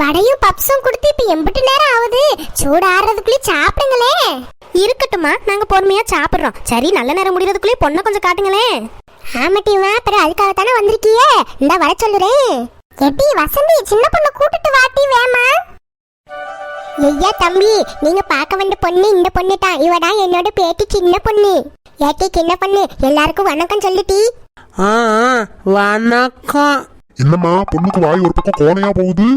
வடையும் பப்ஸும் கொடுத்து இப்ப எம்பிட்டு நேரம் ஆகுது. சூடு ஆறுறதுக்குள்ளே சாப்பிடுங்களே. இருக்கட்டுமா நாங்க பொறுமையா சாப்பிடுறோம். சரி நல்ல நேரம் முடியறதுக்குள்ளே பொண்ணை கொஞ்சம் காட்டுங்களேன் ஆமாட்டிவா பிறகு அதுக்காக தானே வந்திருக்கியே? இந்த வர சொல்லுறேன் எப்படி வசந்தி சின்ன பொண்ணை கூட்டிட்டு வாட்டி வேமா. ஐயா தம்பி நீங்க பார்க்க வந்த பொண்ணு இந்த பொண்ணு தான் இவ தான் என்னோட பேட்டி சின்ன பொண்ணு. ஏட்டி சின்ன பொண்ணு எல்லாருக்கும் வணக்கம் சொல்லிட்டி. வணக்கம். என்னம்மா பொண்ணுக்கு வாய் ஒரு பக்கம் கோணையா போகுது?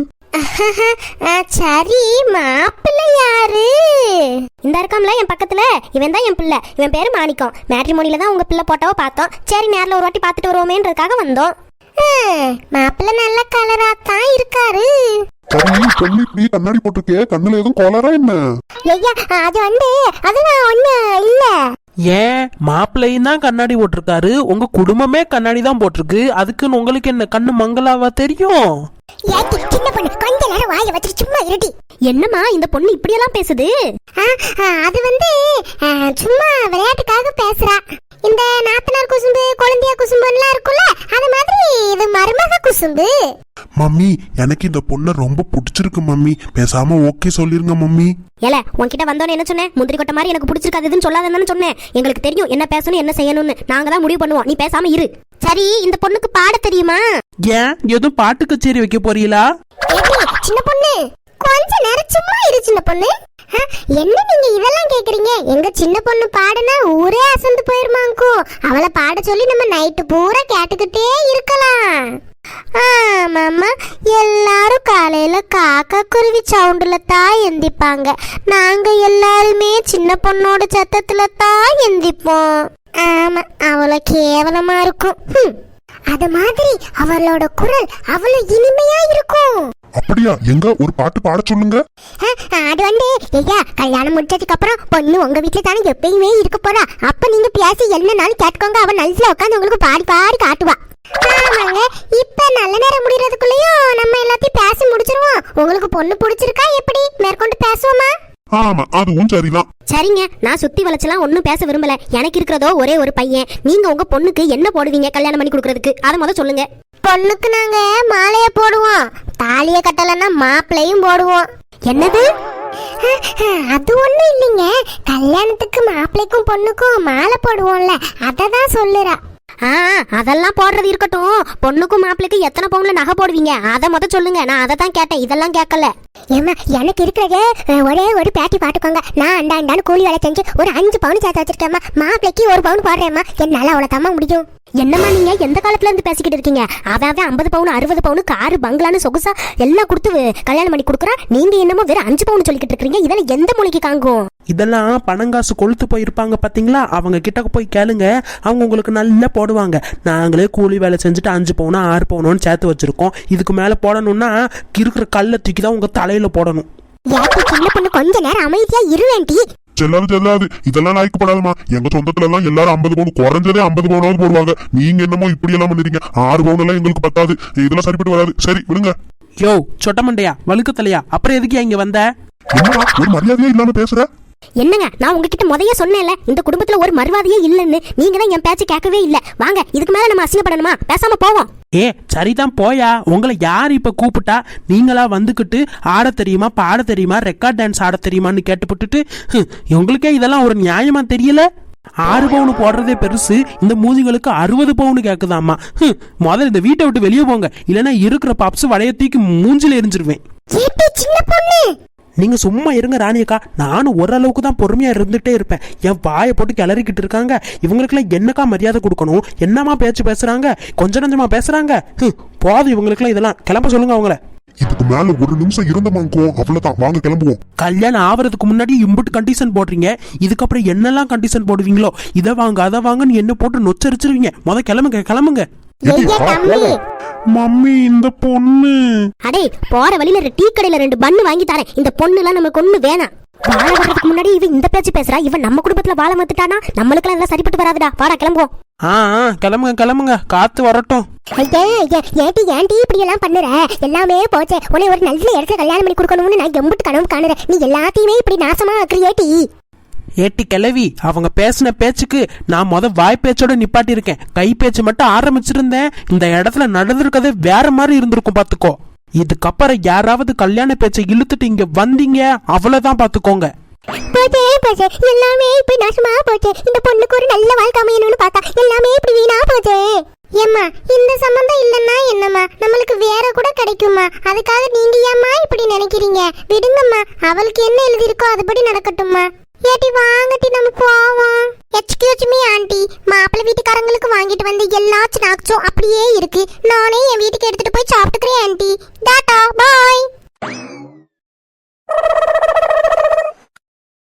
சரி மாப்பிள்ளை யாரு? இந்த இருக்காம்ல என் பக்கத்துல. இவன் தான் என் பிள்ளை. இவன் பேரு மாணிக்கம். மேட்ரிமோனில தான் உங்க பிள்ளை போட்டவ பார்த்தோம். சரி நேர்ல ஒரு வாட்டி பார்த்துட்டு வருவோமேன்றதுக்காக வந்தோம். மாப்பிள்ளை நல்ல கலரா தான் இருக்காரு. கண்ணாடி போட்டிருக்கே கண்ணுல எதுவும் கோளாரா என்ன? ஐயா அது வந்து அதெல்லாம் ஒண்ணு இல்ல. ஏன் மாப்பிள்ளையும் தான் கண்ணாடி போட்டிருக்காரு? உங்க குடும்பமே கண்ணாடி தான் போட்டிருக்கு. அதுக்குன்னு உங்களுக்கு என்ன கண்ணு மங்களாவா தெரியும்? ஏட்டி சின்ன பொண்ணு கொஞ்ச நேரம் வாயை வச்சுட்டு சும்மா இருட்டி என்னம்மா இந்த பொண்ணு இப்படியெல்லாம் பேசுது? ஆ, ஆ, அது வந்து ஆ, சும்மா விளையாட்டுக்காக பேசுறா. இந்த நாத்தனார் குசும்பு குழந்தையா குசும்பு எல்லாம் இருக்கும்ல அது மாதிரி இது மருமக குசும்பு. மம்மி எனக்கு இந்த பொண்ணை ரொம்ப பிடிச்சிருக்கு மம்மி. பேசாம ஓகே சொல்லிருங்க மம்மி. ஏல உன்கிட்ட வந்தோன்னு என்ன சொன்னேன் முந்திரி கொட்டை மாதிரி எனக்கு பிடிச்சிருக்காதுன்னு சொல்லாதன்னு சொன்னேன் எங்களுக்கு தெரியும் என்ன பேசணும் என்ன செய்யணும்னு. நாங்க தான் முடிவு பண்ணுவோம். நீ பேசாம இரு. சரி இந்த பொண்ணுக்கு பாட தெரியுமா? ஏன்? எதுவும் பாட்டு கச்சேரி வைக்க போறீங்களா? சின்ன பொண்ணு. கொஞ்ச நேரம் சும்மா இரு சின்ன பொண்ணு. என்ன நீங்க இதெல்லாம் கேக்குறீங்க? எங்க சின்ன பொண்ணு பாடுனா ஊரே அசந்து போயிருமாங்கோ. அவளை பாட சொல்லி நம்ம நைட்டு பூரா கேட்டுக்கிட்டே இருக்கலாம். ஆமாம்மா எல்லாரும் காலையில காக்கா குருவி சவுண்டுல தான் எந்திப்பாங்க. நாங்க எல்லாருமே சின்ன பொண்ணோட சத்தத்துல தான் எந்திப்போம். ஆமா அவ்வளோ கேவலமா இருக்கும். அது மாதிரி அவளோட குரல் அவ்வளவு இனிமையா இருக்கும். அப்படியா? எங்க? ஒரு பாட்டு பாட சொல்லுங்க. அது வந்து ஐயா கல்யாணம் முடிச்சதுக்கு அப்புறம் பொண்ணு உங்க வீட்டுல தானே எப்பயுமே இருக்க போறா. அப்ப நீங்க பேசி என்னனாலும் கேட்டுக்கோங்க. அவ நல்லா உட்காந்து உங்களுக்கு பாடி பாடி காட்டுவா. ஆமாங்க. இப்ப நல்ல நேரம் முடியறதுக்குள்ளயும் நம்ம எல்லாத்தையும் பேசி முடிச்சிருவோம். உங்களுக்கு பொண்ணு பிடிச்சிருக்கா எப்படி? மேற்கொண்டு பேசுவோமா? ஆமா அதுவும் சரிதான். சரிங்க. நான் சுத்தி வளைச்சலாம் ஒன்றும் பேச விரும்பல. எனக்கு இருக்கிறதோ ஒரே ஒரு பையன். நீங்க உங்க பொண்ணுக்கு என்ன போடுவீங்க கல்யாணம் பண்ணி கொடுக்கறதுக்கு? அதை முத சொல்லுங்க. பொண்ணுக்கு நாங்க மாலைய போடுவோம். தாலிய கட்டலைன்னா மாப்பிளையும் போடுவோம். என்னது? அது ஒண்ணும் இல்லைங்க. கல்யாணத்துக்கு மாப்பிள்ளைக்கும் பொண்ணுக்கும் மாலை போடுவோம்ல. அதை தான் சொல்லுறா. ஆ அதெல்லாம் போடுறது இருக்கட்டும். பொண்ணுக்கும் மாப்பிளைக்கு எத்தனை பவுன்ல நகை போடுவீங்க? அதை மொதல் சொல்லுங்க. நான் அதை தான் கேட்டேன். இதெல்லாம் கேட்கல. ஏம்மா எனக்கு இருக்கிறது ஒரே ஒரு பேட்டி பாட்டுக்கோங்க நான் அண்டா அண்டான்னு கூலி வேலை செஞ்சு ஒரு அஞ்சு பவுன் சேர்த்து வச்சிருக்கேம்மா. மாப்பிளைக்கு ஒரு பவுன் போடுறேம்மா. என்னால் அவ்வளோ முடியும். என்னம்மா நீங்க? எந்த காலத்துல இருந்து பேசிக்கிட்டு இருக்கீங்க? அதாவது ஐம்பது பவுன் அறுபது பவுன் காரு பங்களான்னு சொகுசா எல்லாம் கொடுத்து கல்யாணம் பண்ணி கொடுக்குறா. நீங்க என்னமோ வெறும் அஞ்சு பவுன் சொல்லிக்கிட்டு இருக்கீங்க இதெல்லாம் எந்த மொழிக்கு காங்கும்? இதெல்லாம் பணங்காசு கொளுத்து போயிருப்பாங்க பாத்தீங்களா? அவங்க கிட்ட போய் கேளுங்க. அவங்க உங்களுக்கு நல்லா போடுவாங்க. நாங்களே கூலி வேலை செஞ்சுட்டு அஞ்சு பவுனா ஆறு பவுனோன்னு சேர்த்து வச்சிருக்கோம். இதுக்கு மேல போடணும்னா இருக்கிற கல்லை தூக்கி தான் உங்க தலையில போடணும். கொஞ்ச நேரம் அமைதியா இருவேண்டி செல்லாது செல்லாது. இதெல்லாம் லாய்க்கப்படாதுமா எங்க சொந்தத்துல எல்லாம் எல்லாரும் ஐம்பது பவுன் குறைஞ்சதே ஐம்பது பவுனாவது போடுவாங்க. நீங்க என்னமோ இப்படி எல்லாம் பண்ணிருக்கீங்க ஆறு பவுன் எல்லாம் எங்களுக்கு பத்தாது. இதெல்லாம் சரிப்பட்டு வராது. சரி விடுங்க. யோ சொட்டமண்டையா வழுக்க தலையா அப்புறம் எதுக்கு இங்க வந்த? என்னடா ஒரு மரியாதையே இல்லாம பேசுற? என்னங்க நான் உங்ககிட்ட முதைய சொன்னேன்ல இந்த குடும்பத்துல ஒரு மறுவாதியே இல்லைன்னு. நீங்க தான் என் பேச்சு கேட்கவே இல்ல. வாங்க இதுக்கு மேல நம்ம அசிங்கப்படணுமா பேசாம போவோம். ஏ சரிதான் போயா. உங்களை யார் இப்ப கூப்பிட்டா நீங்களா வந்துக்கிட்டு ஆட தெரியுமா பாட தெரியுமா ரெக்கார்ட் டான்ஸ் ஆட தெரியுமான்னு கேட்டுப்பட்டுட்டு உங்களுக்கே இதெல்லாம் ஒரு நியாயமா தெரியல? ஆறு பவுன் போடுறதே பெருசு இந்த மூஞ்சிகளுக்கு அறுபது பவுன் கேக்குதாமா முதல்ல இந்த வீட்டை விட்டு வெளியே போங்க. இல்லைன்னா இருக்கிற பப்ஸ் வளைய தூக்கி மூஞ்சில எரிஞ்சிருவேன். ஏட்டி சின்ன பொண்ணு நீங்க சும்மா இருங்க ராணியக்கா. நானும் ஓரளவுக்கு தான் பொறுமையா இருந்துட்டே இருப்பேன். என் வாயை போட்டு கிளறிக்கிட்டு இருக்காங்க. இவங்களுக்கெல்லாம் என்னக்கா மரியாதை கொடுக்கணும்? என்னமா பேச்சு பேசுறாங்க? கொஞ்ச நஞ்சமா பேசுறாங்க? ஹம், போதும் இவங்களுக்கெல்லாம் இதெல்லாம். கிளம்ப சொல்லுங்க அவங்கள. இதுக்கு மேல ஒரு நிமிஷம் இருந்த மாங்கோ அவ்வளவுதான். வாங்க கிளம்புவோம். கல்யாணம் ஆவறதுக்கு முன்னாடி இம்புட்டு கண்டிஷன் போடுறீங்க. இதுக்கப்புறம் என்னெல்லாம் கண்டிஷன் போடுவீங்களோ? இதை வாங்க அதை வாங்கன்னு என்ன போட்டு நொச்சரிச்சிருவீங்க. முத கிளம்புங்க கிளம்புங்க. மம்மி இந்த பொண்ணு. அடே போற வழியில டீ கடையில ரெண்டு பன்னு வாங்கி தரேன். இந்த பொண்ணு எல்லாம் நமக்கு ஒண்ணு வேணாம். வாழ வர்றதுக்கு முன்னாடி இவன் இந்த பேச்சு பேசுறா. இவன் நம்ம குடும்பத்துல வாழ மாத்துட்டானா நம்மளுக்கெல்லாம் இதெல்லாம் சரிப்பட்டு வராதுடா. வாடா கிளம்புவோம். ஆ கிளம்புங்க கிளம்புங்க. காத்து வரட்டும். ஐயா ஐயா ஏட்டி ஏன்டி இப்படி எல்லாம் பண்ணுற? எல்லாமே போச்சே. உன்னை ஒரு நல்ல இடத்துல கல்யாணம் பண்ணி கொடுக்கணும்னு நான் எம்பிட்டு கனவு காணுறேன். நீ எல்லாத்தையுமே இப்படி நாசமா ஆக்குறியேட்டி ஏட்டி கிளவி அவங்க பேசின பேச்சுக்கு நான் மொதல் வாய் பேச்சோட நிப்பாட்டியிருக்கேன். கை பேச்சு மட்டும் ஆரம்பிச்சிருந்தேன். இந்த இடத்துல நடந்திருக்கதே வேற மாதிரி இருந்திருக்கும் பார்த்துக்கோ இதுக்கப்புறம் யாராவது கல்யாண பேச்சை இழுத்துட்டு இங்க வந்தீங்க அவ்வளவுதான் பாத்துக்கோங்க. போச்சே போச்சே எல்லாமே இப்படி நாசமா போச்சே. இந்த பொண்ணுக்கு ஒரு நல்ல வாழ்க்கை அமையணும்னு பார்த்தா எல்லாமே இப்படி வீணா போச்சே. ஏம்மா இந்த சம்பந்தம் இல்லைன்னா என்னம்மா? நம்மளுக்கு வேற கூட கிடைக்குமா அதுக்காக நீங்க ஏம்மா இப்படி நினைக்கிறீங்க? விடுங்கம்மா அவளுக்கு என்ன எழுதியிருக்கோ அதுபடி நடக்கட்டும்மா. ஏட்டி வாங்கட்டி நம்ம போவோம் எக்ஸ்கியூஸ் மீ ஆண்டி மாப்பிள்ளை வீட்டுக்காரங்களுக்கு வாங்கிட்டு வந்து எல்லா ஸ்நாக்ஸும் அப்படியே இருக்கு. நானே என் வீட்டுக்கு எடுத்துட்டு போய் சாப்பிட்டுக்கிறேன் ஆண்டி டாடா பாய்